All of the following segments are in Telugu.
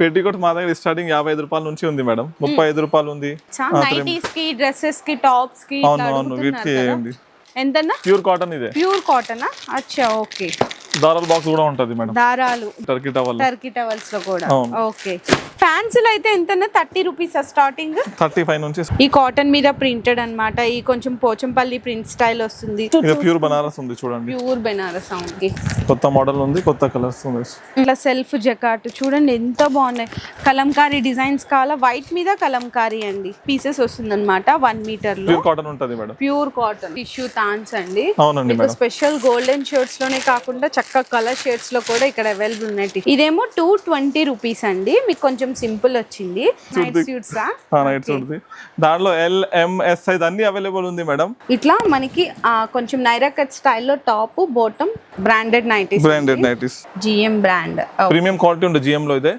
పెట్టికోట్ మా దగ్గర స్టార్టింగ్ యాభై ఐదు రూపాయల నుంచి ఉంది మేడం. ముప్పై ఐదు రూపాయలు ఉంది. నైటీస్కి డ్రెస్సెస్కి టాప్స్కి అవును అవును వీటికి ఎంతన్నా? ప్యూర్ కాటన్ ఇదే. ప్యూర్ కాటనా? అచ్చా ఓకే. దారాల బాక్స్ కూడా ఉంటది మేడం. దారాలు. టర్కీ టవల్ టర్కీ టవల్స్లో కూడా. ఓకే. ఫ్యాన్సీలో అయితే ఎంతన్నా? Thirty rupees starting thirty five నుంచి ఈ కాటన్ మీద ప్రింటెడ్ అన్నమాట. ఈ కొంచెం పోచంపల్లి ప్రింట్ స్టైల్ వస్తుంది. ఇది ప్యూర్ బనారస్ ఉంది చూడండి. ప్యూర్ బెనారస్కి కొత్త మోడల్ ఉంది కొత్త కలర్స్ ఉంది. ఇట్లా సెల్ఫ్ జకాట్ చూడండి ఎంత బాగున్నాయి. కలంకారీ డిజైన్స్ కావాలా? వైట్ మీద కలంకారీ అండి. పీసెస్ వస్తుంది అనమాట వన్ మీటర్లో. ప్యూర్ కాటన్ ఉంటది మేడం. ప్యూర్ కాటన్ టిష్యూ తాన్స్ అండి. అవునండి స్పెషల్ గోల్డెన్ షర్ట్స్లోనే కాకుండా చక్కగా కలర్ షేడ్స్లో కూడా ఇక్కడ అవైలబుల్ ఉన్నాయి ఇదేమో టూ ట్వంటీ రూపీస్ అండి. మీకు కొంచెం సింపుల్ వచ్చింది. నైట్ సూట్స్ నైట్ చూడది దాంట్లో ఎల్ ఎంఎస్ సైజ్ అన్ని అవైలబుల్ ఉంది మేడం. ఇట్లా మనకి కొంచెం నైరా కట్ స్టైల్లో top bottom branded nighties branded nighties GM brand premium quality ఉంది GM లో ఇదే.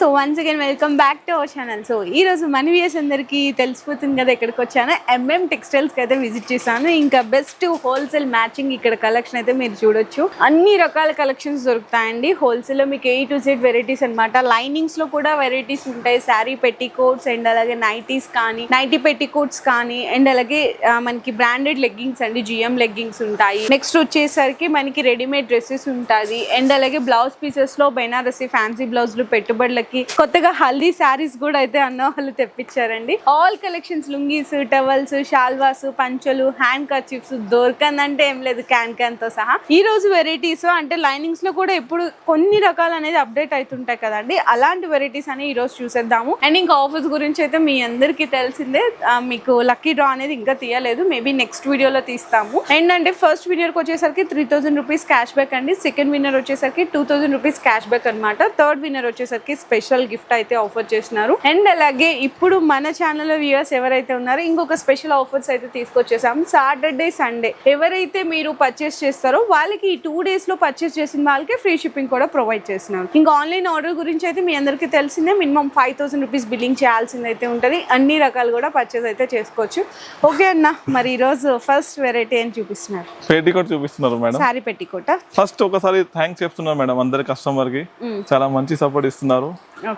So once again welcome back to our channel so ఈ రోజు మన వ్యూస్ అందరికీ తెలిసిపోతుంది కదా ఎక్కడికి వచ్చాను. ఎంఎం టెక్స్టైల్స్కి అయితే విజిట్ చేశాను. ఇంకా బెస్ట్ హోల్సేల్ మ్యాచింగ్ ఇక్కడ కలెక్షన్ అయితే మీరు చూడొచ్చు. అన్ని రకాల కలెక్షన్స్ దొరుకుతాయండి. హోల్సేల్లో మీకు ఏ టు జెడ్ వెరైటీస్ అనమాట లైనింగ్స్లో కూడా వెరైటీస్ ఉంటాయి. శారీ పెట్టి కోట్స్ అండ్ అలాగే నైటీస్ కానీ నైటీ పెట్టి కోట్స్ కానీ అండ్ అలాగే మనకి బ్రాండెడ్ లెగ్గింగ్స్ అండి. జిఎం లెగ్గింగ్స్ ఉంటాయి. నెక్స్ట్ వచ్చేసరికి మనకి రెడీమేడ్ డ్రెస్సెస్ ఉంటుంది అండ్ అలాగే బ్లౌజ్ పీసెస్లో బెనారసి ఫ్యాన్సీ బ్లౌజ్లు పెట్టుబడులకి కొత్తగా హల్దీ శారీస్ కూడా అయితే అన్న వాళ్ళు తెప్పించారండి. ఆల్ కలెక్షన్స్ లుంగీస్ టవల్స్ షాల్వాస్ పంచలు హ్యాండ్ కర్చీఫ్స్ దొరకందంటే ఏం లేదు క్యాన్ క్యాన్తో సహా. ఈ రోజు వెరైటీస్ అంటే లైనింగ్స్లో కూడా ఎప్పుడు కొన్ని రకాలు అనేది అప్డేట్ అవుతుంటాయి కదండి. అలాంటి వెరైటీస్ అని ఈ రోజు చూసేద్దాము. అండ్ ఇంకా ఆఫర్స్ గురించి అయితే మీ అందరికీ తెలిసిందే. మీకు లక్కీ డ్రా అనేది ఇంకా తీయలేదు. మేబీ నెక్స్ట్ వీడియోలో తీస్తాము. అండ్ అంటే ఫస్ట్ విన్నర్కి వచ్చేసరికి three thousand rupees cash back అండి. సెకండ్ విన్నర్ వచ్చేసరికి two thousand rupees cash back అనమాట థర్డ్ విన్నర్ వచ్చేసరికి స్పెషల్ గిఫ్ట్ అయితే ఆఫర్ చేస్తున్నారు. అండ్ అలాగే ఇప్పుడు మన ఛానల్లో వ్యూవర్స్ ఎవరైతే ఉన్నారో ఇంకొక స్పెషల్ ఆఫర్స్ అయితే తీసుకొచ్చేసాం. సాటర్డే సండే ఎవరైతే మీరు పర్చేస్ చేస్తారో వాళ్ళకి ఈ టూ డేస్లో పర్చేస్ చేసిన వాళ్ళకి ఫ్రీ షిప్పింగ్ కూడా ప్రొవైడ్ చేస్తున్నారు. ఇంకా ఆన్లైన్ ఆర్డర్ గురించి అయితే మీ అందరికీ తెలిసిందే minimum five thousand rupees billing చేయాల్సింది అయితే ఉంటుంది. అన్ని రకాలు కూడా పర్చేస్ అయితే చేసుకోవచ్చు. ఓకే అన్న మరి ఈరోజు ఫస్ట్ వెరైటీ అని చూపిస్తున్నారు? పేటికోట్ చూపిస్తున్నారు మేడం. శారీ పెట్టికోట? ఫస్ట్ ఒకసారి థ్యాంక్స్ చెప్తున్నారు మేడం అందరి కస్టమర్కి. చాలా మంచి సపోర్ట్ ఇస్తున్నారు.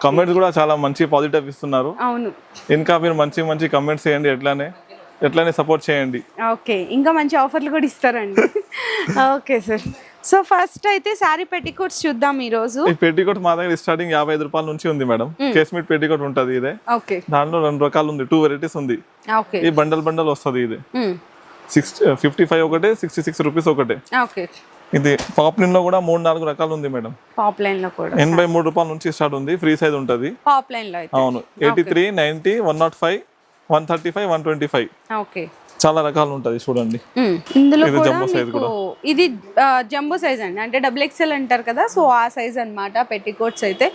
కమెంట్స్ కూడా చాలా మంచి పాజిటివ్ ఇస్తున్నారు. అవును. ఇంకా మీరు మంచి మంచి కమెంట్స్ చేయండి ఎట్లానే. ఎట్లానే సపోర్ట్ చేయండి. ఓకే ఇంకా మంచి ఆఫర్లు కూడా ఇస్తారండి. ఓకే సార్ సో ఫస్ట్ అయితే శారీ పెట్టికోట్స్ చూద్దాం ఈరోజు. ఈ పెట్టికోట్ మా దగ్గర స్టార్టింగ్ యాభై ఐదు రూపాయల నుంచి ఉంది మేడం కేస్మీట్ పెట్టికోట్ ఉంటది ఇదే. ఓకే దాంట్లో రెండు రకాలు ఉంది. టూ వెరైటీస్ ఉంది. ఓకే ఈ బండల్ బండల్ వస్తుంది ఇది. సిక్స్ ఫిఫ్టీ ఫైవ్ ఒకటే సిక్స్టీ సిక్స్ రూపీస్ ఒకటే. ఓకే ఇది పాప్లిన్లో కూడా మూడు నాలుగు రకాలు ఉంది మేడం. పాప్ లైన్లో కూడా ఎనభై మూడు రూపాయల నుంచి స్టార్ట్ ఉంది ఫ్రీ సైజ్ ఉంటది. పాప్ లైన్లో అవును eighty three ninety one not five one thirty five one twenty five. Okay. చాలా రకాలు ఉంటది చూడండి. ఇందులో ఇది కూడా జంబో సైజ్ అండి. అంటే డబుల్ ఎక్స్ఎల్ అంటారు కదా సో ఆ సైజ్ అన్నమాట పెట్టికోట్స్ అయితే.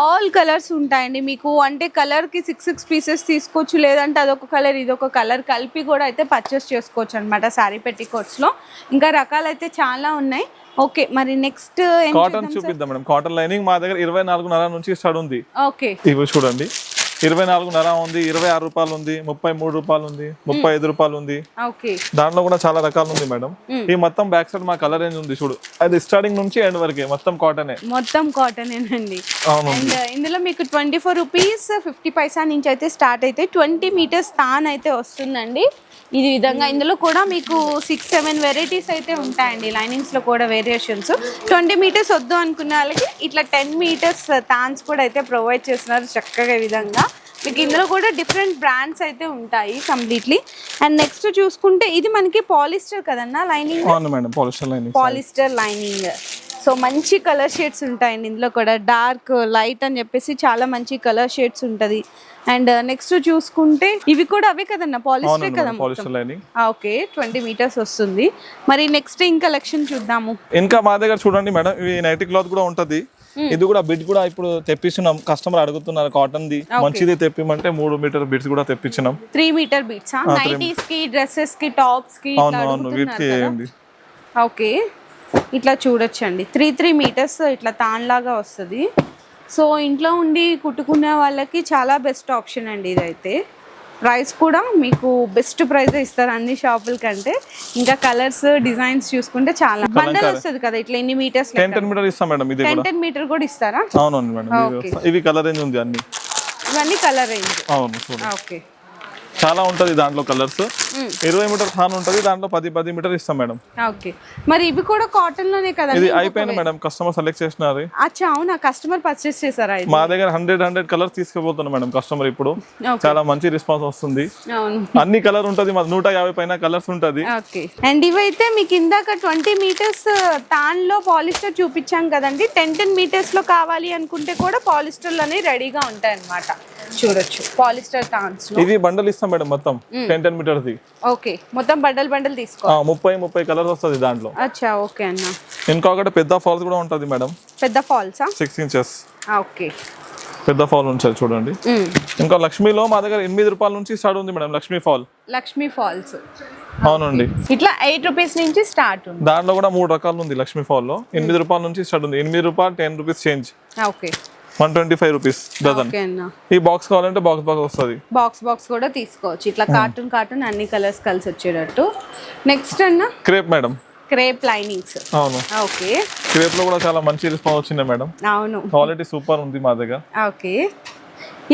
ఆల్ కలర్స్ ఉంటాయండి మీకు. అంటే కలర్కి సిక్స్ సిక్స్ పీసెస్ తీసుకోవచ్చు లేదంటే అదొక కలర్ ఇదొక కలర్ కలిపి కూడా అయితే పర్చేస్ చేసుకోవచ్చు అనమాట శారీ పెట్టికోట్స్లో. ఇంకా రకాలు అయితే చాలా ఉన్నాయి. ఓకే మరి నెక్స్ట్ కాటన్ చూపిద్దాం మేడం. కాటన్ లైనింగ్ మా దగ్గర ఇరవై నాలుగున్నర నుంచి స్టార్ట్ ఉంది. ఓకే ఇవి చూడండి. ఇరవై నాలుగున్నర ఉంది ఇరవై ఆరు రూపాయలు ఉంది ముప్పై మూడు రూపాయలు ఉంది ముప్పై ఐదు రూపాయలు ఉంది. ఓకే. దాంట్లో కూడా చాలా రకాలు ఉంది మేడం. ఈ మొత్తం బ్యాక్ సైడ్ మా కలర్ రేంజ్ ఉంది చూడు. అది స్టార్టింగ్ నుంచి ఎండ్ వరకే మొత్తం కాటనే మొత్తం కాటన్ అండ్. ఇందులో మీకు twenty four rupees fifty paisa నుంచి అయితే స్టార్ట్ అయితే ట్వంటీ మీటర్స్ తాన్ అయితే వస్తుందండి. ఇది విధంగా ఇందులో కూడా మీకు సిక్స్ సెవెన్ వెరైటీస్ అయితే ఉంటాయండి. లైనింగ్స్లో కూడా వేరియేషన్స్ ట్వంటీ మీటర్స్ వద్దు అనుకున్న వాళ్ళకి ఇట్లా టెన్ మీటర్స్ తాన్స్ కూడా అయితే ప్రొవైడ్ చేస్తున్నారు చక్కగా విధంగా. మీకు ఇందులో కూడా డిఫరెంట్ బ్రాండ్స్ అయితే ఉంటాయి కంప్లీట్లీ అండ్ నెక్స్ట్ చూసుకుంటే ఇది మనకి పాలిస్టర్ కదన్నా లైనింగ్ అవును madam polyester lining polyester lining so మంచి కలర్ షేడ్స్ ఉంటాయండి ఇందులో కూడా. డార్క్ లైట్ అని చెప్పేసి చాలా మంచి కలర్ షేడ్స్ ఉంటది. అండ్ నెక్స్ట్ చూసుకుంటే ఇవి కూడా అవే కదన్నా పాలిస్టర్ కదా ఓకే ట్వంటీ మీటర్స్ వస్తుంది. మరి నెక్స్ట్ ఏం కలెక్షన్ చూద్దాము? ఇంకా మా దగ్గర చూడండి మేడం ఇవి నైటీ క్లాత్ కూడా ఉంటది. ఇది కూడా బిడ్ కూడా ఇప్పుడు తెప్పిస్తున్నాం. కస్టమర్ అడుగుతున్నారు కాటన్ ది మంచిది తెప్పిమంటే మూడు మీటర్ బిడ్స్ కూడా తెప్పించినాం. త్రీ మీటర్ బీట్స్ నైటీస్కి డ్రెస్సెస్కి టాప్స్కి అవును అవును వీటికి ఏంది ఓకే. ఇట్లా చూడొచ్చండి. త్రీ త్రీ మీటర్స్ ఇట్లా తాన్లాగా వస్తుంది. సో ఇంట్లో ఉండి కుట్టుకునే వాళ్ళకి చాలా బెస్ట్ ఆప్షన్ అండి ఇదైతే. ప్రైస్ కూడా మీకు బెస్ట్ ప్రైస్ ఇస్తారు అన్ని షాపుల కంటే. ఇంకా కలర్స్ డిజైన్స్ చూసుకుంటే చాలా. బండల్ వస్తుంది కదా ఇట్లా ఎన్ని మీటర్స్ టెన్ టెన్ మీటర్ ఇస్తాం మేడం ఇది టెన్ కూడా. టెన్ మీటర్ కూడా ఇస్తారా? అవునండి మేడం ఇవి కలర్ రేంజ్ ఉంది అన్ని. ఇవన్నీ కలర్ రేంజ్. అవును ఓకే. చాలా ఉంటది దాంట్లో కలర్స్. ఇరవై మీటర్ హాన్ ఉంటది దాంట్లో పది పది మీటర్ ఇస్తాం మేడం. ఓకే. మరి ఇవి కూడా కాటన్లోనే కదా ఇది అయిపోయింది మేడం కస్టమర్ సెలెక్ట్ చేసినారు. అచ్చా అవునా? కస్టమర్ పర్చేస్ చేశారా మా దగ్గర హండ్రెడ్ హండ్రెడ్ కలర్స్ తీసుకుపోతున్నాం మేడం కస్టమర్ ఇప్పుడు. చాలా మంచి రెస్పాన్స్ వస్తుంది. అన్ని కలర్ ఉంటది మా నూట యాభై పైన కలర్స్ ఉంటది. ఓకే. అండ్ ఇవైతే మీకు ఇందాక ట్వంటీ మీటర్స్ తాన్లో పాలిస్టర్ చూపించాం కదండి. టెన్ టెన్ మీటర్స్లో కావాలి అనుకుంటే కూడా పాలిస్టర్లోనే రెడీగా ఉంటాయి అన్నమాట చూడొచ్చు. పాలిస్టర్ తాన్స్లో. ఇది బండల్ ఇస్తాం మేడం మొత్తం. టెన్ టెన్ మీటర్ది ఓకే. మొత్తం బండల్ బండల్ తీసుకో. ఆ, ముప్పై ముప్పై కలర్స్ వస్తుంది దాంట్లో. అచ్చా ఓకే అన్న. ఇంకొకటి పెద్ద ఫాల్స్ కూడా ఉంటది మేడం. పెద్ద ఫాల్సా? Six inches okay. పెద్ద ఫాల్ ఉంచారు చూడండి. ఇంకా లక్ష్మీలో మా దగ్గర ఎనిమిది రూపాయల నుంచి స్టార్ట్ ఉంది madam Lakshmi fall. Lakshmi falls. అవునండి. ఇట్లా ఎయిట్ రూపీస్ నుంచి స్టార్ట్ ఉంది. దాంట్లో కూడా మూడు రకాలు ఉంది లక్ష్మీ ఫాల్లో ఎనిమిది రూపాయల నుంచి స్టార్ట్ ఉంది. ఎనిమిది రూపాయలు ten rupees change. Okay. One twenty five rupees dozen. Okay అన్న. ఈ బాక్స్ కావాలంటే బాక్స్ బాక్స్ వస్తుంది. బాక్స్ బాక్స్ కూడా తీసుకోవచ్చు. ఇట్లా కార్టూన్ కార్టూన్ అన్ని కలర్స్ కలిసి వచ్చేటట్టు. నెక్స్ట్ అన్న? క్రేప్ మేడం క్రేప్ లైనింగ్స్ అవును. ఓకే. క్రేప్లో కూడా చాలా మంచి రెస్పాన్స్ వచ్చింది మేడం అవును. క్వాలిటీ సూపర్ ఉంది మా దగ్గర. ఓకే.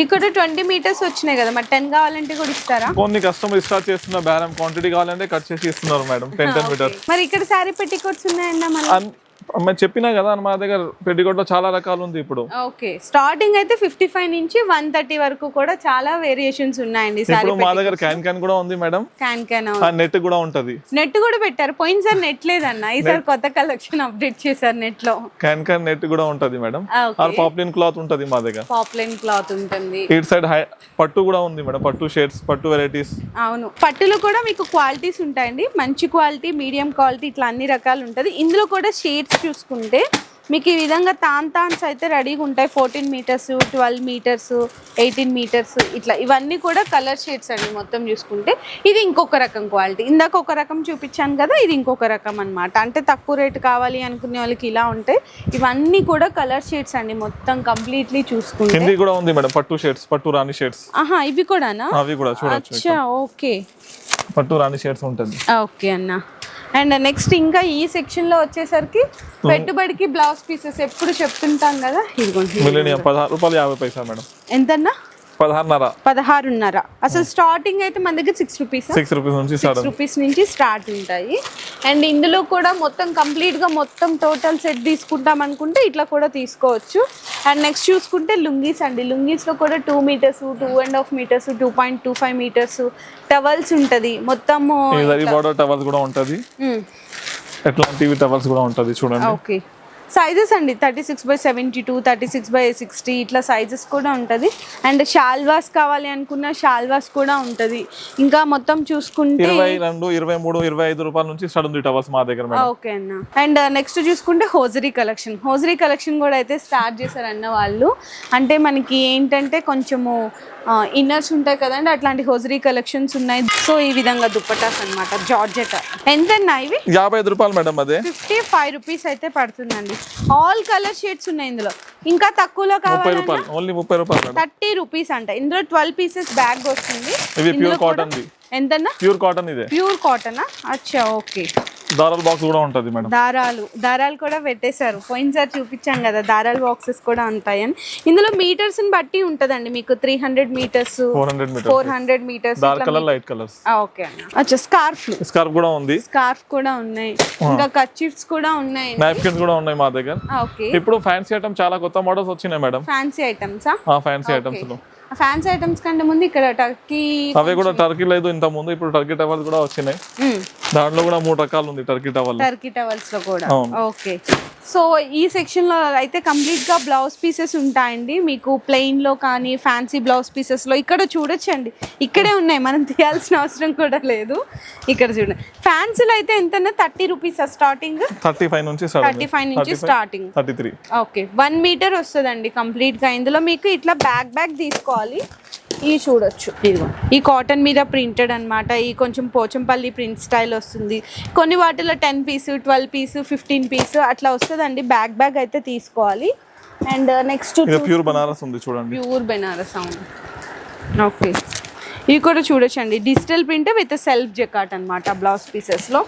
ఇక్కడ ట్వంటీ మీటర్స్ వచ్చినాయి కదా మరి టెన్ కావాలంటే కూడా ఇస్తారా? కొన్ని కస్టమర్ స్టార్ట్ చేస్తున్న బేరం క్వాంటిటీ కావాలంటే కట్ చేసి ఇస్తున్నారు మేడం టెన్ టెన్ మీటర్ మరి ఇక్కడ శారీ పెట్టికోట్స్ ఉన్నాయండి మేము చెప్పినా కదా మా దగ్గర పెట్టికోట్లో చాలా రకాలు ఉంది ఇప్పుడు. ఓకే. స్టార్టింగ్ అయితే ఫిఫ్టీ ఫైవ్ నుంచి వన్ థర్టీ వరకు కూడా చాలా వేరియేషన్స్ ఉన్నాయండి ఇప్పుడు మా దగ్గర క్యాన్ క్యాన్ కూడా ఉంది మేడం. క్యాన్ క్యాన్ నెట్ కూడా ఉంటది. నెట్ కూడా పెట్టారు. పోయినసారి నెట్ లేదన్న. ఈసారి కొత్త కలెక్షన్ అప్డేట్ చేశారు నెట్లో క్యాన్ క్యాన్ నెట్ కూడా ఉంటది మేడం. పాప్లిన్ క్లాత్ ఉంటది మా దగ్గర. పాప్లైన్ క్లాత్ ఉంటుంది. ఇటు సైడ్ పట్టు కూడా ఉంది మేడం. పట్టు షేడ్స్ పట్టు వెరైటీస్. అవును. పట్టులో కూడా మీకు క్వాలిటీస్ ఉంటాయండి. మంచి క్వాలిటీ మీడియం క్వాలిటీ ఇట్లా అన్ని రకాలు ఉంటుంది. ఇందులో కూడా షేడ్స్ చూసుకుంటే మీకు ఈ విధంగా తాన్ తాన్స్ అయితే రెడీగా ఉంటాయి. Fourteen metres twelve metres eighteen metres ఇట్లా. ఇవన్నీ కూడా కలర్ షేడ్స్ అండి మొత్తం చూసుకుంటే. ఇది ఇంకొక రకం క్వాలిటీ ఇందాక ఒక రకం చూపించాను కదా ఇది ఇంకొక రకం అన్నమాట. అంటే తక్కువ రేటు కావాలి అనుకునే వాళ్ళకి ఇలా ఉంటాయి ఇవన్నీ కూడా కలర్ షేడ్స్ అండి మొత్తం కంప్లీట్లీ చూసుకుంటే. కూడా ఉంది మేడం. పట్టు షేడ్స్ పట్టు రాణి షేడ్స్ ఆహా ఇవి కూడానా? అవి కూడా చూడొచ్చు అచ్చా ఓకే. పట్టు రాణి షేడ్స్ ఉంటుంది. ఓకే అన్న. అండ్ నెక్స్ట్ ఇంకా ఈ సెక్షన్లో వచ్చేసరికి పెట్టుబడికి బ్లౌజ్ పీసెస్ ఎప్పుడు చెప్తుంటాం కదా? ఇదిగోండి పదహారు రూపాయలు యాభై పైసా మేడం. ఎంతన్నా? పదహారున్నర. పదహారున్నర. అసలు స్టార్టింగ్ అయితే మన దగ్గర సిక్స్ రూపీస్ సిక్స్ రూపీస్ నుంచి సిక్స్ రూపీస్ నుంచి స్టార్ట్ ఉంటాయి. అండ్ ఇందులో కూడా మొత్తం complete గా మొత్తం టోటల్ సెట్ తీసుకుంటాం అనుకుంటే ఇట్లా కూడా తీసుకోవచ్చు. అండ్ నెక్స్ట్ చూసుకుంటే లుంగీస్ అండి. లుంగీస్లో కూడా two metres two and half metres two point two five metres towels ఉంటుంది. బార్డర్ టవల్స్ కూడా ఉంటది. ఎట్లాంటివి టవల్స్ కూడా ఉంటది చూడండి. ఓకే సైజెస్ అండి thirty six by seventy two thirty six by sixty ఇట్లా సైజెస్ కూడా ఉంటుంది. అండ్ షాల్వాస్ కావాలి అనుకున్న షాల్వాస్ కూడా ఉంటుంది. ఇంకా మొత్తం చూసుకుంటే ఇరవై రెండు ఇరవై మూడు ఇరవై ఐదు రూపాయల నుంచి స్టార్ట్ ఉంది టవల్స్ మా దగ్గర మేడం. ఓకే అన్న. అండ్ నెక్స్ట్ చూసుకుంటే హోజరీ కలెక్షన్ హోజరీ కలెక్షన్ కూడా అయితే స్టార్ట్ చేశారు అన్న వాళ్ళు. అంటే మనకి ఏంటంటే కొంచెము ఇన్నర్స్ ఉంటాయి కదండి అట్లాంటి హోజరీ కలెక్షన్స్ ఉన్నాయి. సో ఈ విధంగా దుప్పటాస్ అన్నమాట జార్జెట్. ఎంతన్నా ఇవి? యాభై ఐదు రూపాయలు మేడం అదే. ఫిఫ్టీ ఫైవ్ రూపీస్ అయితే పడుతుందండి. ఆల్ కలర్ షేడ్స్ ఉన్నాయి ఇందులో. ఇంకా తక్కువలో ముప్పై కావాలన్నా రూపాయలు ఓన్లీ ముప్పై రూపాయలు మేడం. థర్టీ రూపీస్ అంట. ఇందులో ట్వెల్వ్ పీసెస్ బ్యాగ్ వస్తుంది. ఇందులో ప్యూర్ కాటన్ ది. ఎంతన్నా? ప్యూర్ కాటన్ ఇదే. ప్యూర్ కాటనా అచ్చా ఓకే. దారాల బాక్స్ కూడా ఉంటది మేడం. దారాలు దారాలు కూడా పెట్టేశారు. పోయినసారి చూపించాం కదా దారాల బాక్సెస్ కూడా ఉంటాయని ఇందులో మీటర్స్ బట్టి ఉంటదండి మీకు three hundred metres four hundred metre four hundred metres dark colour light colours okay అచ్చా స్కార్ఫ్లు స్కార్ఫ్ కూడా ఉంది. స్కార్ఫ్ కూడా ఉన్నాయి. ఇంకా కచ్చిప్స్ కూడా ఉన్నాయి నాప్కిన్స్ కూడా ఉన్నాయి మా దగ్గర. ఓకే. ఇప్పుడు ఫ్యాన్సీ ఐటమ్ చాలా కొత్త మోడల్స్ వచ్చినాయి మేడం. ఫ్యాన్సీ ఐటమ్సా ఆ? ఫ్యాన్సీ ఐటమ్స్లో. ఫ్యాన్సీ ఐటమ్స్ కంటే ముందు ఇక్కడ టర్కీ అవి కూడా టర్కీ లేదు ఇంత ముందు ఇప్పుడు టర్కీ టవల్స్ కూడా వచ్చినాయి. దాంట్లో కూడా మూడు రకాలు ఉంది టర్కీ టవల్ టర్కీ టవల్స్లో కూడా. ఓకే సో ఈ సెక్షన్లో అయితే కంప్లీట్గా బ్లౌజ్ పీసెస్ ఉంటాయండి. మీకు ప్లెయిన్లో కానీ ఫ్యాన్సీ బ్లౌజ్ పీసెస్లో ఇక్కడ చూడొచ్చండి. ఇక్కడే ఉన్నాయి. మనం తీయాల్సిన అవసరం కూడా లేదు. ఇక్కడ చూడండి. ఫ్యాన్సీలో అయితే ఎంతన్నా? Thirty rupees starting thirty five నుంచి థర్టీ ఫైవ్ నుంచి starting thirty three. Okay one metre వస్తుందండి కంప్లీట్గా. ఇందులో మీకు ఇట్లా బ్యాక్ బ్యాక్ తీసుకోవాలి. ఈ చూడొచ్చు. ఇదిగో. ఈ కాటన్ మీద ప్రింటెడ్ అన్నమాట. ఈ కొంచెం పోచంపల్లి ప్రింట్ స్టైల్ వస్తుంది. కొన్ని వాటిలో ten piece twelve piece fifteen piece అట్లా వస్తుందండి. బ్యాక్ బ్యాగ్ అయితే తీసుకోవాలి. అండ్ నెక్స్ట్ ప్యూర్ బనారస్ ఉంది చూడండి. ప్యూర్ బెనారస్ అవును. ఓకే ఇవి కూడా చూడొచ్చండి. Digital print with self jacquard అన్నమాట బ్లౌజ్ పీసెస్లో.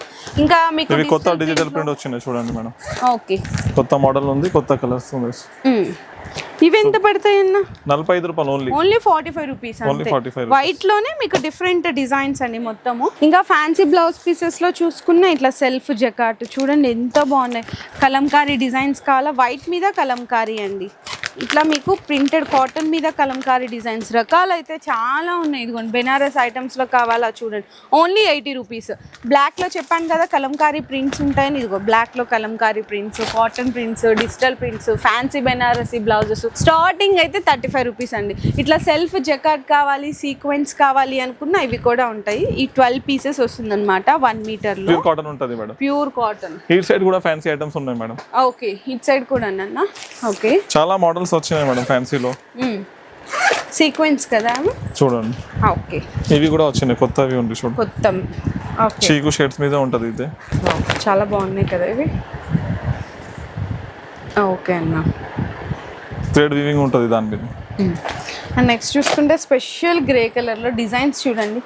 ఇంకా మీకు కొత్త డిజిటల్ ప్రింట్ వచ్చినాయి చూడండి మేడం. ఓకే కొత్త మోడల్ ఉంది కొత్త కలర్స్ ఉంది. ఇవి ఎంత పడతాయి అన్న? నలభై ఐదు రూపాయలు only only forty five rupees Only అంతే. 45 వైట్లోనే మీకు డిఫరెంట్ డిజైన్స్ అండి మొత్తము. ఇంకా ఫ్యాన్సీ బ్లౌజ్ పీసెస్లో చూసుకున్న ఇట్లా సెల్ఫ్ జకాట్ చూడండి ఎంత బాగున్నాయి. కలంకారీ డిజైన్స్ కావాలా? వైట్ మీద కలంకారీ అండి. ఇట్లా మీకు ప్రింటెడ్ కాటన్ మీద కలంకారీ డిజైన్స్ రకాలు అయితే చాలా ఉన్నాయి. ఇదిగోండి బెనారస్ ఐటమ్స్లో కావాలా చూడండి. ఓన్లీ ఎయిటీ రూపీస్ బ్లాక్లో చెప్పాను కదా కలంకారీ ప్రింట్స్ ఉంటాయని. ఇదిగో బ్లాక్లో Kalamkari prints cotton prints digital prints fancy Banarasi blouses starting అయితే థర్టీ ఫైవ్ రూపీస్ అండి. ఇట్లా సెల్ఫ్ జకాట్ కావాలి సీక్వెన్స్ కావాలి అనుకున్న ఇవి కూడా ఉంటాయి. ఈ ట్వెల్వ్ పీసెస్ వస్తుందన్నమాట వన్ మీటర్లో. ప్యూర్ కాటన్ ఉంటుంది మేడం. ప్యూర్ కాటన్ ఈ సైడ్ కూడా ఫ్యాన్సీ ఐటమ్స్ ఉన్నాయి మేడం. ఓకే ఇట్ సైడ్ కూడా అన్న. ఓకే చాలా మోడల్స్ వచ్చినాయి మేడం ఫ్యాన్సీలో. సీక్వెన్స్ కదా? చూడండి. ఓకే. ఇవి కూడా వచ్చినాయి కొత్తవి ఉంది చూడండి కొత్త. ఓకే. చీకు షేడ్స్ మీద ఉంటుంది ఇది. చాలా బాగున్నాయి కదా ఇవి? ఓకే అన్న. థ్రెడ్ వీవింగ్ ఉంటుంది దాని మీద. అండ్ నెక్స్ట్ చూసుకుంటే స్పెషల్ గ్రే కలర్లో డిజైన్స్ చూడండి.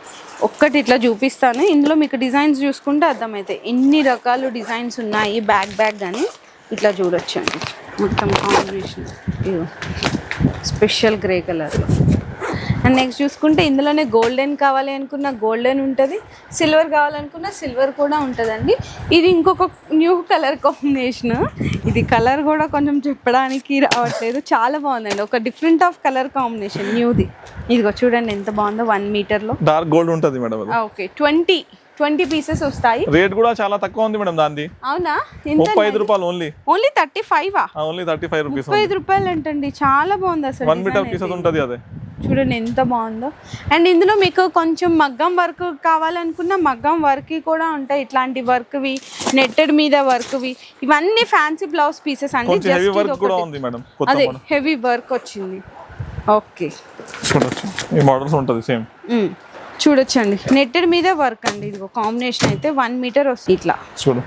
ఒక్కటి ఇట్లా చూపిస్తాను. ఇందులో మీకు డిజైన్స్ చూసుకుంటే అర్థమవుతాయి ఎన్ని రకాలు డిజైన్స్ ఉన్నాయి బ్యాక్ బ్యాక్ కానీ ఇట్లా చూడొచ్చండి. మొత్తం కాంబినేషన్ స్పెషల్ గ్రే కలర్లో అండ్ నెక్స్ట్ చూసుకుంటే ఇందులోనే గోల్డెన్ కావాలి అనుకున్న గోల్డెన్ ఉంటుంది సిల్వర్ కావాలనుకున్న సిల్వర్ కూడా ఉంటుందండి. ఇది ఇంకొక న్యూ కలర్ కాంబినేషన్ ఇది కలర్ కూడా కొంచెం చెప్పడానికి రావట్లేదు. చాలా బాగుందండి. ఒక డిఫరెంట్ ఆఫ్ కలర్ కాంబినేషన్ న్యూది ఇదిగో చూడండి ఎంత బాగుందో వన్ మీటర్లో డార్క్ గోల్డ్ ఉంటుంది madam okay twenty twenty pieces వస్తాయి. రేట్ కూడా చాలా తక్కువ ఉంది మేడం దాన్ని అవునా? ముప్పై ఐదు రూపాయలు only only thirty five only thirty five rupees ముప్పై ఐదు రూపాయలు అంటండి చాలా బాగుంది అసలు వన్ మీటర్ పీసెస్. ఉంటుంది అదే. చూడండి ఎంత బాగుందో. అండ్ ఇందులో మీకు కొంచెం మగ్గం వర్క్ కావాలనుకున్న మగ్గం వర్క్ కూడా ఉంటాయి. ఇట్లాంటి వర్క్వి నెట్టెడ్ మీద వర్క్వి ఇవన్నీ ఫ్యాన్సీ బ్లౌజ్ పీసెస్ అండి. అదే హెవీ వర్క్ వచ్చింది. ఓకే ఈ మోడల్స్ ఉంటుంది సేమ్. చూడొచ్చండి. నెట్టెడ్ మీద వర్క్ అండి. ఇది కాంబినేషన్ అయితే వన్ మీటర్ వస్తుంది. ఇట్లా. చూడు.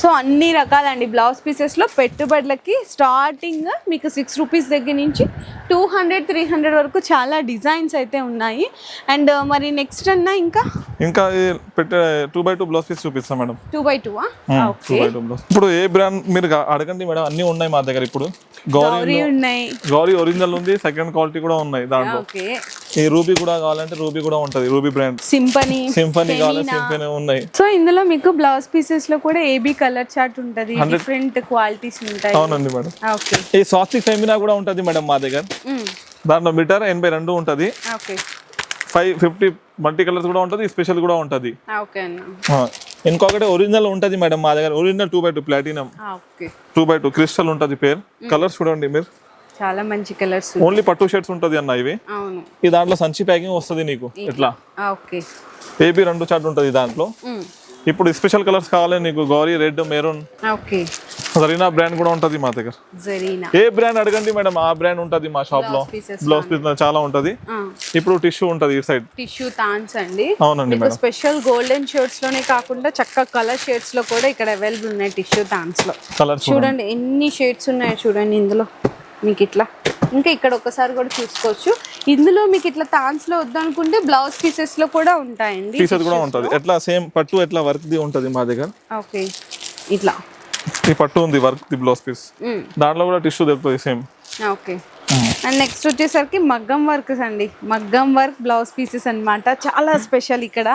సో అన్ని రకాలండి. బ్లౌజ్ పీసెస్లో పెట్టుబడులకి స్టార్టింగ్ మీకు సిక్స్ రూపీస్ దగ్గర నుంచి టూ హండ్రెడ్ త్రీ హండ్రెడ్ వరకు చాలా డిజైన్స్ అయితే ఉన్నాయి. అండ్ మరి నెక్స్ట్ అన్నా ఇంకా? ఇంకా two by two blouse piece చూపిస్తాం మేడం. టూ బై టూ ఇప్పుడు ఏ బ్రాండ్ మీరు అడగండి మేడం. అన్నీ ఉన్నాయి మా దగ్గర ఇప్పుడు. గౌరీ గౌరీ ఉన్నాయి. గౌరీ ఒరిజినల్ ఉంది. సెకండ్ క్వాలిటీ కూడా ఉన్నాయి దాంట్లో. ఓకే ఈ రూబీ కూడా కావాలంటే రూబీ కూడా ఉంటుంది రూబీ బ్రాండ్ సింపనీ సింఫనీ కావాలి సింఫనీ ఉన్నాయి. సో ఇందులో మీకు బ్లౌజ్ పీసెస్లో కూడా ఏబీ కలర్ చార్ట్ ఉంటది డిఫరెంట్ క్వాలిటీస్ ఉంటాయి. అవునండి మేడం. ఓకే. ఈ స్వాస్తిక్ ఫెమినా కూడా ఉంటుంది మేడం మా దగ్గర. దాంట్లో మీటర్ ఎనభై రెండు ఉంటుంది. Okay. Five fifty multi colours కూడా ఉంటుంది స్పెషల్ కూడా ఉంటుంది. ఓకే అన్న. ఆ, ఇంకొకటి ఒరిజినల్ ఉంటుంది మేడం మా దగ్గర original two by two platinum. Okay. Two by two crystal ఉంటుంది పేరు. కలర్స్ చూడండి మీరు. చాలా మంచి కలర్స్ ఓన్లీ పట్టు షర్ట్స్ ఉంటుంది అన్న ఇవి? అవును. ఈ దాంట్లో సంచి ప్యాకింగ్ వస్తుంది నీకు? ఇట్లా ఓకే. ఏబీ రెండు చార్ట్ ఉంటుంది దాంట్లో. ఇప్పుడు స్పెషల్ కలర్స్ కావాలి నీకు Gauri red maroon okay. Zarina brand కూడా ఉంటుంది మా దగ్గర. జరీనా ఏ బ్రాండ్ అడగండి మేడం ఆ బ్రాండ్ ఉంటుంది మా షాప్లో. బ్లౌజ్ పీస్ చాలా ఉంటుంది. ఇప్పుడు టిష్యూ ఉంటుంది ఈ సైడ్ టిష్యూ తాన్స్ అండి. అవునండి మేడం. స్పెషల్ గోల్డెన్ షేడ్స్లోనే కాకుండా చక్కగా కలర్ షేడ్స్లో కూడా ఇక్కడ అవైలబుల్ ఉన్నాయి టిష్యూ తాన్స్లో. కలర్స్ చూడండి ఎన్ని షేడ్స్ ఉన్నాయో చూడండి ఇందులో. మీకు ఇట్లా ఇంకా ఇక్కడ ఒకసారి కూడా చూసుకోవచ్చు. ఇందులో మీకు ఇట్లా తాన్స్లో వద్దనుకుంటే బ్లౌజ్ పీసెస్లో కూడా ఉంటాయండి. పీసెస్ కూడా ఉంటుంది. ఎట్లా సేమ్ పట్టు ఎట్లా వర్క్ ది ఉంటుంది మా దగ్గర? ఓకే. ఇట్లా. ఈ పట్టు ఉంది వర్క్ ది బ్లౌజ్ పీస్. దాంట్లో కూడా టిష్యూ దొరుకుతుంది సేమ్ ఓకే. అండ్ నెక్స్ట్ వచ్చేసరికి మగ్గం వర్క్స్ అండి. మగ్గం వర్క్ బ్లౌజ్ పీసెస్ అన్నమాట. చాలా స్పెషల్ ఇక్కడ.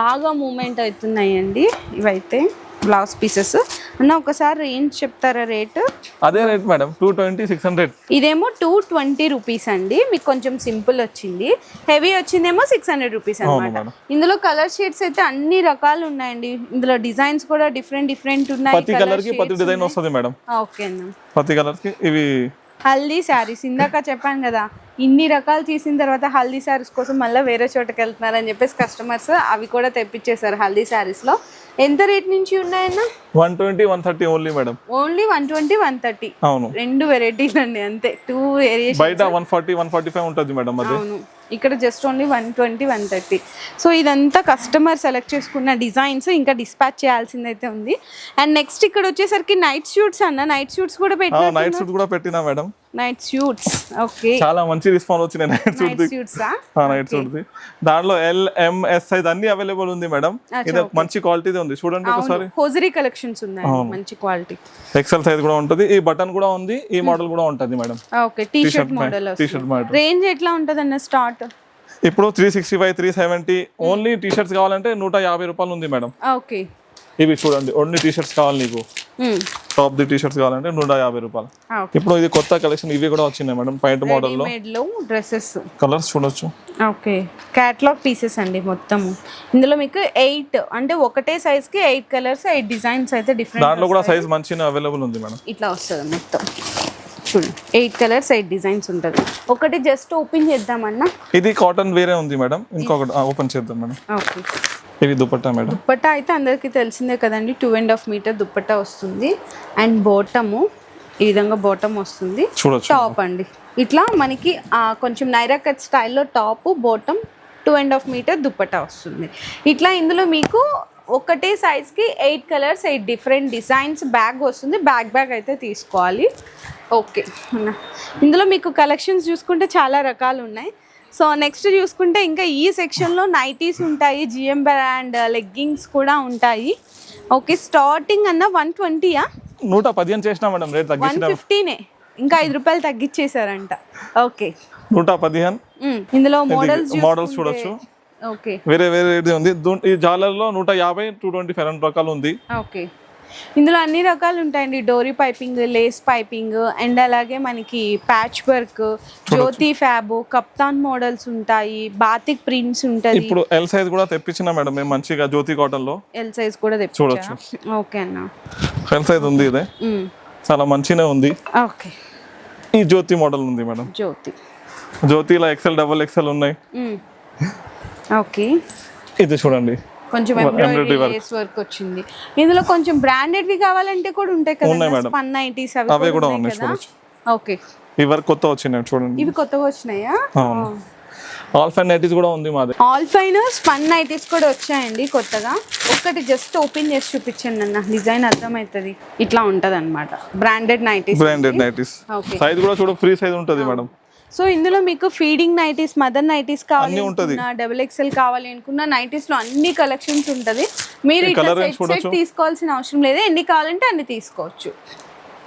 బాగా మూమెంట్ అవుతున్నాయండి ఇవైతే. Blouse pieces. అన్న ఒకసారి రేంజ్ చెప్తారా రేటు? అదే rate madam two twenty six hundred ఇదేమో టూ ట్వంటీ రూపీస్ అండి. మీకు కొంచెం సింపుల్ వచ్చింది. హెవీ వచ్చిందేమో సిక్స్ హండ్రెడ్ రూపీస్ అనమాట. ఇందులో కలర్ షేడ్స్ అయితే అన్ని రకాలు ఉన్నాయండి. ఇందులో డిజైన్స్ కూడా డిఫరెంట్ డిఫరెంట్ ఉన్నాయి ప్రతి కలర్కి ప్రతి డిజైన్ వస్తుంది మేడం. ఓకే అన్న. ప్రతి కలర్కి ఇవి హల్దీ శారీస్. ఇందాక చెప్పాను కదా ఇన్ని రకాలు తీసిన తర్వాత హల్దీ శారీస్ కోసం మళ్ళీ వేరే చోటకి వెళ్తున్నారని చెప్పేసి కస్టమర్స్ అవి కూడా తెప్పించేశారు హల్దీ శారీస్లో ఎంత రేట్ నుంచి ఉన్నాయన్న? One twenty one thirty only madam. Only one twenty one thirty. అవును. రెండు వెరైటీలు అండి అంతే. టూ వేరియేషన్ బయట one forty one forty five ఉంటుంది మేడం అది. అవును. ఇక్కడ just only one twenty one thirty. So ఇదంతా కస్టమర్ సెలెక్ట్ చేసుకున్న డిజైన్స్ ఇంకా డిస్పాచ్ చేయాల్సిందైతే ఉంది. అండ్ నెక్స్ట్ ఇక్కడ వచ్చేసరికి నైట్ షూట్స్ అన్న. నైట్ షూట్స్ కూడా పెట్టి నైట్ సూట్ కూడా పెట్టినా మేడం. నైట్ సూట్స్ ఓకే చాలా మంచి రెస్పాన్స్ వచ్చినాయి నైట్ సూట్ నైట్ సూట్ దాంట్లో ఎల్ ఎం ఎస్ సైజ్ అన్ని అవైలబుల్ ఉంది మేడం ఇది మంచి క్వాలిటీ ఉంది. చూడండి ఒకసారి. హోజరీ కలెక్షన్స్ ఉన్నాయి. మంచి క్వాలిటీ ఎక్సెల్ సైజ్ కూడా ఉంటుంది. ఈ బటన్ కూడా ఉంది. ఈ మోడల్ కూడా ఉంటుంది madam okay T shirt model T shirt model range ఎట్లా ఉంటుంది అన్న స్టార్ట్ ఇప్పుడు three sixty five three seventy only T shirts కావాలంటే నూట యాభై రూపాయలు ఉంది మేడం ఓకే ఇవి చూడండి ఓన్లీ టీ షర్ట్స్ కావాలి నీకు. టాప్ ది టీ షర్ట్స్ కావాలంటే నూట యాభై రూపాయలు. ఇప్పుడు ఇది కొత్త కలెక్షన్ ఇవి కూడా వచ్చినాయి మేడం మోడల్లో రెడీమేడ్లో. డ్రెస్సెస్ కలర్స్ చూడొచ్చు. ఓకే. క్యాట్లాగ్ పీసెస్ అండి మొత్తం ఇందులో మీకు ఎయిట్ అంటే ఒకటే సైజ్కి ఎయిట్ కలర్స్ ఎయిట్ డిజైన్స్ అయితే డిఫరెంట్ దాంట్లో కూడా సైజ్ మంచిగా అవైలబుల్ ఉంది మేడం. ఇట్లా వస్తుంది మొత్తం. చూడండి ఎయిట్ కలర్స్ ఎయిట్ డిజైన్స్ ఉంటుంది. ఒకటి జస్ట్ ఓపెన్ చేద్దామన్నా. ఇది కాటన్ వేరే ఉంది మేడం ఇంకొకటి ఓపెన్ చేద్దాం మేడం. ఓకే. ఇవి దుపట్టా మేడం? దుప్పట్టా అయితే అందరికీ తెలిసిందే కదండి. Two and half metre dupatta వస్తుంది. అండ్ బోటము ఈ విధంగా బోటం వస్తుంది. టాప్ అండి. ఇట్లా మనకి కొంచెం నైరా కట్ స్టైల్లో top bottom two and half metre dupatta వస్తుంది. ఇట్లా ఇందులో మీకు ఒకటే సైజ్కి eight colours eight different designs bag వస్తుంది. బ్యాగ్ బ్యాగ్ అయితే తీసుకోవాలి. ఓకే. ఇందులో మీకు కలెక్షన్స్ చూసుకుంటే చాలా రకాలు ఉన్నాయి. సో నెక్స్ట్ చూసుకుంటే ఇంకా ఈ సెక్షన్లో నైటీస్ ఉంటాయి జిఎం బ్రాండ్ లెగ్గింగ్స్ కూడా ఉంటాయి. ఓకే స్టార్టింగ్ అన్న వన్ ట్వంటీయా? నూట పదిహేను చేసినా మేడం రేట్ వన్ ఫిఫ్టీనే. ఇంకా ఐదు రూపాయలు తగ్గించేశారంట. ఓకే. నూట పదిహేను. ఇందులో మోడల్స్ మోడల్స్ చూడొచ్చు. ఓకే. వేరే వేరే ఉంది. ఈ జాలర్లో నూట యాభై టూ ట్వంటీ ఫైవ్ రకాలు ఉంది. ఓకే. ఇందులో అన్ని రకాలు ఉంటాయండి డోరీ పైపింగ్ లేస్ పైపింగ్ అండ్ అలాగే మనకి patch work Jyoti fab kaftan models ఉంటాయి బాతిక్ ప్రింట్స్ ఉంటుంది. ఇప్పుడు ఎల్ సైజ్ కూడా తెప్పించిన మేడం మేము మంచిగా జ్యోతి కాటన్లో ఎల్ సైజ్ కూడా తెప్పించా? ఓకే అన్న. ఎల్ సైజ్ ఉంది ఇదే. చాలా మంచిగా ఉంది. ఓకే. ఈ జ్యోతి మోడల్ ఉంది మేడం. జ్యోతి. జ్యోతిలో ఎక్సెల్ డబల్ ఎక్సెల్ ఉన్నాయి. ఓకే. ఇది చూడండి. కొంచెం ఎంబ్రాయిడరీ లేస్ వర్క్. వచ్చింది. ఇందులో కొంచెం బ్రాండెడ్వి కావాలంటే కూడా ఉంటాయి కదా మేడం. స్పన్ నైటీస్ అవే కూడా ఉన్నాయి, ఓకే. ఈ వర్క్ కొత్త వచ్చినాయి చూడండి. ఇవి కొత్తగా వచ్చినాయా? ఆల్ ఫైన్ నైటీస్ కూడా ఉంది మాది. ఆల్ ఫైన్ స్పన్ నైటీస్ కూడా వచ్చాయండి కొత్తగా. ఒక్కటి జస్ట్ ఓపెన్ చేసి చూపించండి అన్న డిజైన్ అర్థమవుతుంది. ఇట్లా ఉంటది అనమాట branded nighties branded nighties size కూడా చూడ ఫ్రీ సైజ్ ఉంటుంది మేడం. సో ఇందులో మీకు ఫీడింగ్ నైటీస్ మదర్ నైటీస్ కావాలి డబుల్ ఎక్స్ఎల్ కావాలి అనుకున్న నైటీస్లో అన్ని కలెక్షన్స్ ఉంటది. మీరు ఇట్లా సెట్. తీసుకోవాల్సిన అవసరం లేదు. ఎన్ని కావాలంటే అన్ని తీసుకోవచ్చు.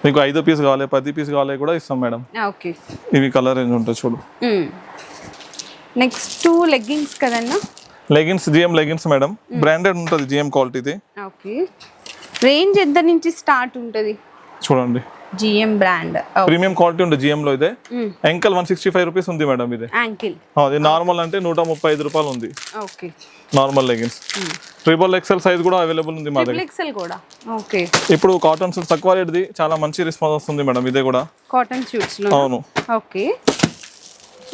మీకు ఐదో పీస్ కావాలి పది పీస్ కావాలి కూడా ఇస్తాం మేడం. ఓకే. ఇవి కలర్ రేంజ్ ఉంటుంది చూడు. నెక్స్ట్ లెగ్గింగ్స్ కదన్నా? Leggings GM leggings madam. Branded ఉంటుంది జిఎం క్వాలిటీది ఓకే. రేంజ్ ఎంత నుంచి స్టార్ట్ ఉంటుంది? చూడండి. జిఎం బ్రాండ్ ప్రీమియం క్వాలిటీ ఉంటుంది జిఎం లో ఇదే. Ankle one sixty five rupees ఉంది మేడం ఇది. యాంకిల్ అది నార్మల్ అంటే నూట ముప్పై ఐదు రూపాయలు ఉంది. Okay normal leggings triple XL size కూడా అవైలబుల్ ఉంది మా దగ్గర. ఎక్సెల్ కూడా. ఓకే ఇప్పుడు కాటన్స్ తక్కువ రేట్ది చాలా మంచి రెస్పాన్స్ వస్తుంది మేడం ఇదే కూడా. కాటన్ షూట్స్లో అవును. ఓకే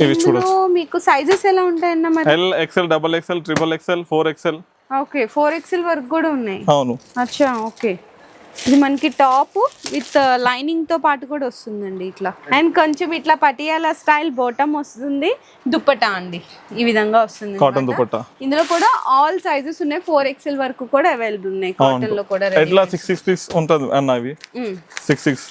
ఇవి చూడొచ్చు. మీకు సైజెస్ ఎలా ఉంటాయన్న మరి? L XL double XL triple XL four XL okay four XL వరకు కూడా ఉన్నాయి. అవును. అచ్చా ఓకే ఇది మనకి టాప్ విత్ లైనింగ్తో పాటు కూడా వస్తుందండి ఇట్లా. అండ్ కొంచెం ఇట్లా పటియాలా స్టైల్ బోటమ్ వస్తుంది. దుప్పటా అండి. ఈ విధంగా వస్తుంది కాటన్. దుపట్టా ఇందులో కూడా ఆల్ సైజెస్ ఉన్నాయి. ఫోర్ ఎక్స్ఎల్ వరకు కూడా అవైలబుల్ ఉన్నాయి. కాటన్లో కూడా ఎట్లా? సిక్స్ సిక్స్ పీస్ ఉంటుంది అన్న ఇవి. సిక్స్ సిక్స్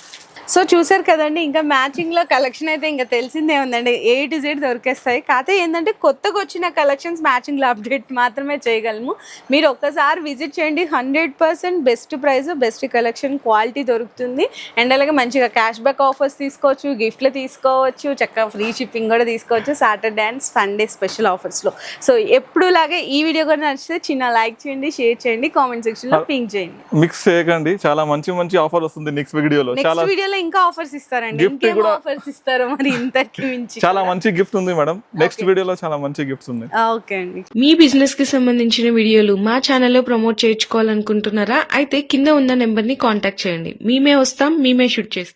సో చూసారు కదండి ఇంకా మ్యాచింగ్లో కలెక్షన్ అయితే ఇంకా తెలిసిందే ఉందండి. ఏ టు జెడ్ దొరికేస్తాయి. కాకపోతే ఏంటంటే కొత్తగా వచ్చిన కలెక్షన్స్ మ్యాచింగ్లో అప్డేట్ మాత్రమే చేయగలము. మీరు ఒక్కసారి విజిట్ చేయండి. Hundred percent best price best collection quality దొరుకుతుంది. అండ్ అలాగే మంచిగా క్యాష్ బ్యాక్ ఆఫర్స్ తీసుకోవచ్చు గిఫ్ట్లు తీసుకోవచ్చు చక్కగా ఫ్రీ షిప్పింగ్ కూడా తీసుకోవచ్చు సాటర్డే అండ్ సండే స్పెషల్ ఆఫర్స్లో సో ఎప్పుడులాగే ఈ వీడియో కూడా నచ్చితే చిన్న లైక్ చేయండి షేర్ చేయండి కామెంట్ సెక్షన్లో పింక్ చేయండి. మిక్స్ చేయకండి. చాలా మంచి మంచి ఆఫర్ వస్తుంది నెక్స్ట్ వీడియోలో. చాలా నెక్స్ట్ వీడియోలో ఇంకా ఆఫర్స్ ఇస్తారండి. ఇంకేం కూడా- ఆఫర్స్ ఇస్తారో మరి ఇంతకి మించి? చాలా మంచి గిఫ్ట్ ఉంది మేడం. నెక్స్ట్ వీడియోలో చాలా మంచి గిఫ్ట్స్ ఉన్నాయి. ఓకే అండి. మీ బిజినెస్కి సంబంధించిన వీడియోలు మా ఛానల్లో ప్రమోట్ చేయించుకోవాలనుకుంటున్నారా? అయితే కింద ఉన్న నెంబర్ని కాంటాక్ట్ చేయండి. మేమే వస్తాం మేమే షూట్ చేస్తాం.